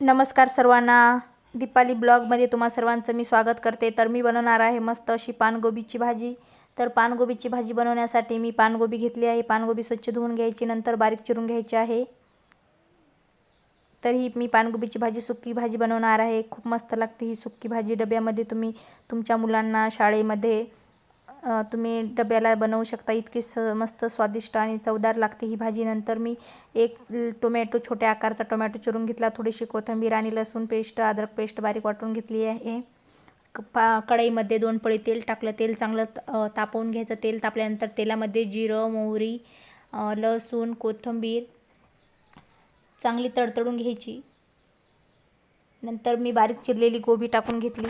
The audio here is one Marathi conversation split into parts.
नमस्कार सर्वांना. दीपाली ब्लॉगमध्ये तुम्हा सर्वांचं मी स्वागत करते. तर मी बनवणार आहे मस्त अशी पानगोबीची भाजी. तर पानगोबीची भाजी बनवण्यासाठी मी पानगोबी घेतली आहे. पानगोबी स्वच्छ धुवून घ्यायची नंतर बारीक चिरून घ्यायची आहे. तर ही मी पानगोबीची भाजी सुक्की भाजी बनवणार आहे. खूप मस्त लागते ही सुक्की भाजी. डब्यामध्ये तुम्ही तुमच्या मुलांना शाळेमध्ये तुम्ही डब्याला बनवू शकता. इतकी स मस्त स्वादिष्ट आणि चवदार लागते ही भाजी. नंतर मी एक टोमॅटो छोट्या आकारचा टोमॅटो चिरून घेतला. थोडीशी कोथिंबीर आणि लसूण पेस्ट अद्रक पेस्ट बारीक वाटून घेतली आहे. पा कढईमध्ये दोन पळी तेल टाकलं. तेल चांगलं तापवून घ्यायचं. तेल तापल्यानंतर तेलामध्ये जिरं मोहरी लसूण कोथिंबीर चांगली तडतडून घ्यायची. नंतर मी बारीक चिरलेली गोबी टाकून घेतली.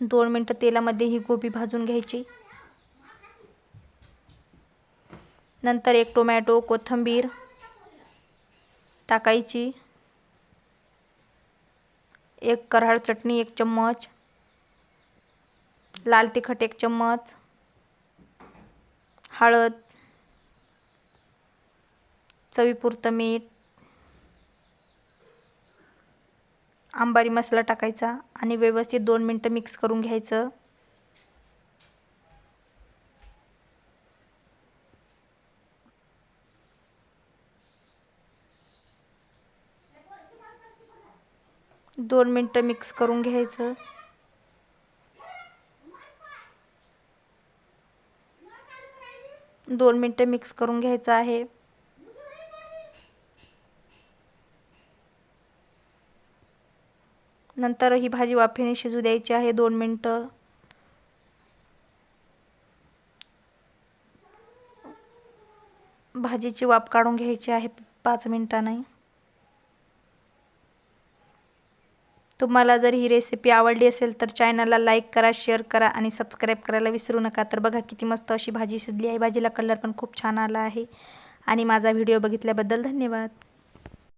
दोन मिनटं तेलामध्ये ही गोबी भाजून घ्यायची. नंतर एक टोमॅटो कोथिंबीर टाकायची. एक कराळ चटणी एक चम्मच. लाल तिखट एक चम्मच. हळद. चवीपुरतं मीठ. आंबारी मसाला टाकायचा आणि व्यवस्थित दोन मिनटं मिक्स करून घ्यायचं. दोन मिनटं मिक्स करून घ्यायचं. दोन मिनटं मिक्स करून घ्यायचं आहे. नंतर ही भाजी वाफेने शिजू द्यायची आहे. दोन मिनटं. भाजीची वाफ काढून घ्यायची आहे. पाच मिनटांनी. तुम्हाला जर ही रेसिपी आवडली असेल तर चॅनलला लाईक करा शेअर करा आणि सबस्क्राईब करायला विसरू नका. तर बघा किती मस्त अशी भाजी शिजली आहे. भाजीला कलर पण खूप छान आला आहे. आणि माझा व्हिडिओ बघितल्याबद्दल धन्यवाद.